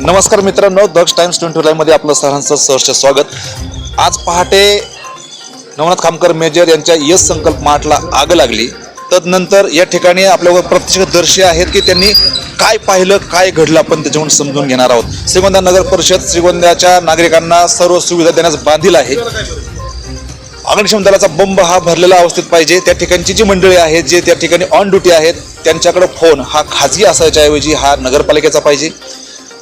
नमस्कार मित्रांनो दक्ष times twenty लाईव्हमध्ये आपलं सरांचं सहर्ष स्वागत. आज पहाटे नवनाथ खामकर मेजर यांच्या यश संकल्प मार्टला आग लागली. तदनंतर या ठिकाणी आपल्यावर प्रत्यक्षदर्शी आहेत की त्यांनी काय पाहिलं काय घडलं आपण त्याच्यावरून समजून घेणार आहोत. श्रीगोंदा नगर परिषद श्रीगोंद्याच्या नागरिकांना सर्व सुविधा देण्यास बांधील आहे. अग्निशमन दलाचा बंब हा भरलेला अवस्थेत पाहिजे. त्या ठिकाणची जी मंडळी आहेत जे त्या ठिकाणी ऑन ड्युटी आहेत त्यांच्याकडे फोन हा खाजगी असायच्या ऐवजी हा नगरपालिकेचा पाहिजे.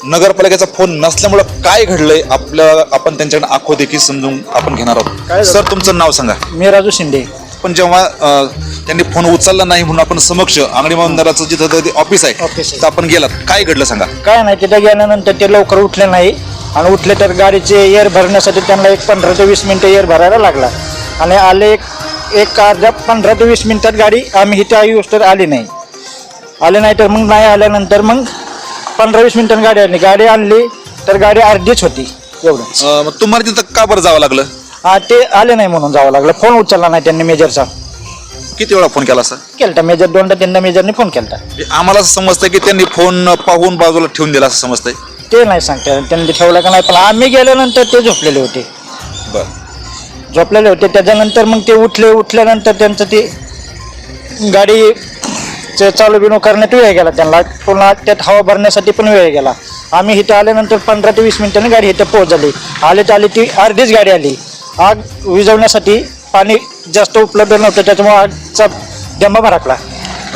नगरपालिकेचा फोन नसल्यामुळं काय घडलंय आपल्या आपण त्यांच्याकडे आखो देखील समजून आपण घेणार काय आहोत झालं? सर तुमचं नाव सांगा. मी राजू शिंदे. पण जेव्हा अं, त्यांनी फोन उचलला नाही म्हणून आपण समक्ष अंगणी मंदिराचं जिथं ऑफिस आहे. तिथं आपण गेलात. काय घडलं सांगा. काय नाही तिथे गेल्यानंतर ते लवकर उठले नाही आणि उठले तर गाडीचे एअर भरण्यासाठी त्यांना एक पंधरा ते वीस मिनटं एअर भरायला लागला. आणि आले एक एक अर्ध्या पंधरा ते वीस मिनिटात गाडी आम्ही इथे येऊस तर आली नाही. आले नाही तर मग नाही आल्यानंतर मग पंधरा वीस मिनिटांनी गाडी आणली. गाडी आणली तर गाडी अर्धीच होती. एवढं अं, मग तुम्हाला तिथं का बरं जावं लागलं? हा ते आले नाही म्हणून जावं लागलं. फोन उचलला नाही त्यांनी मेजरचा. किती वेळा फोन केला सर केलता मेजर दोनदा तीनदा मेजरने फोन केलता. म्हणजे आम्हाला असं समजतंय की त्यांनी फोन पाहून बाजूला ठेवून दिला असं समजतंय. ते नाही सांगता त्यांनी ठेवला का नाही पण आम्ही गेल्यानंतर ते झोपलेले होते. बरं. झोपलेले होते. त्याच्यानंतर मग ते उठले उठल्यानंतर त्यांचं ते गाडी चे चालू बिनू करण्यात वेळ गेला त्यांना. पुन्हा त्यात हवा भरण्यासाठी पण वेळ गेला. आम्ही इथं आल्यानंतर पंधरा ते वीस मिनिटांनी गाडी इथं पोहोचली. आले तर आली ती अर्धीच गाडी आली. आग विझवण्यासाठी पाणी जास्त उपलब्ध नव्हतं त्याच्यामुळे आगचा डंबा भराकला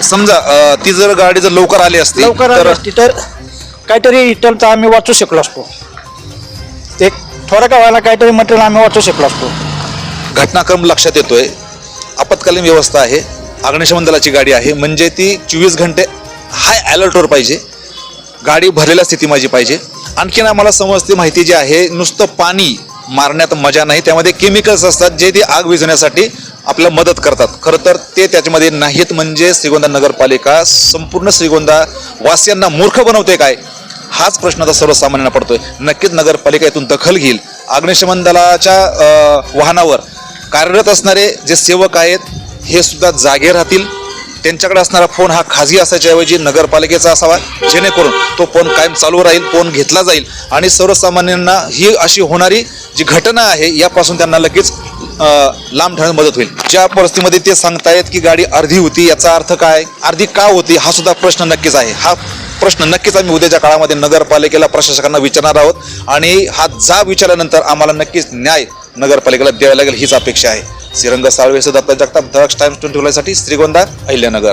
समजा अं, ती जर गाडी जर लवकर आली असती लवकर तर आली असती तर काहीतरी इथं आम्ही वाचू शकलो असतो. एक थोडं का व्हायला काहीतरी मटेरियल आम्ही वाचू शकलो असतो. घटनाक्रम लक्षात येतोय. आपत्कालीन व्यवस्था आहे. अग्निशमन दलाची गाडी आहे. म्हणजे ती चोवीस घंटे हाय अलर्टवर पाहिजे. गाडी भरलेल्या स्थिती माझी पाहिजे. आणखीन आम्हाला समजते माहिती जी आहे नुसतं पाणी मारण्यात मजा नाही. त्यामध्ये केमिकल्स असतात जे ती आग विझवण्यासाठी आपल्याला मदत करतात. खरं तर ते त्याच्यामध्ये नाहीत. म्हणजे श्रीगोंदा नगरपालिका संपूर्ण श्रीगोंदा वासियांना मूर्ख बनवते काय? हाच प्रश्न आता सर्वसामान्यांना पडतोय. नक्कीच नगरपालिका यातून दखल घेईल. अग्निशमन दलाच्या वाहनावर कार्यरत असणारे जे सेवक आहेत हे सुद्धा जागे राहतील. त्यांच्याकडे असणारा फोन हा खाजगी असायच्याऐवजी नगरपालिकेचा असावा. जेणेकरून तो फोन कायम चालू राहील फोन घेतला जाईल. आणि सर्वसामान्यांना ही अशी होणारी जी घटना आहे यापासून त्यांना लगेच लांब ठेवण्यास मदत होईल. ज्या परिस्थितीमध्ये ते सांगतायत की गाडी अर्धी होती याचा अर्थ काय? अर्धी का होती? हा सुद्धा प्रश्न नक्कीच आहे. हा प्रश्न नक्कीच आम्ही उद्याच्या काळामध्ये नगरपालिकेला प्रशासकांना विचारणार आहोत. आणि हा जा विचारल्यानंतर आम्हाला नक्कीच न्याय नगरपालिकेला द्यावी लागेल हीच अपेक्षा आहे. श्रीरंग साळवे दत्ता जगताप दक्ष टाइम्स ट्वेंटी साठी श्रीगोंदा अहिल्यानगर.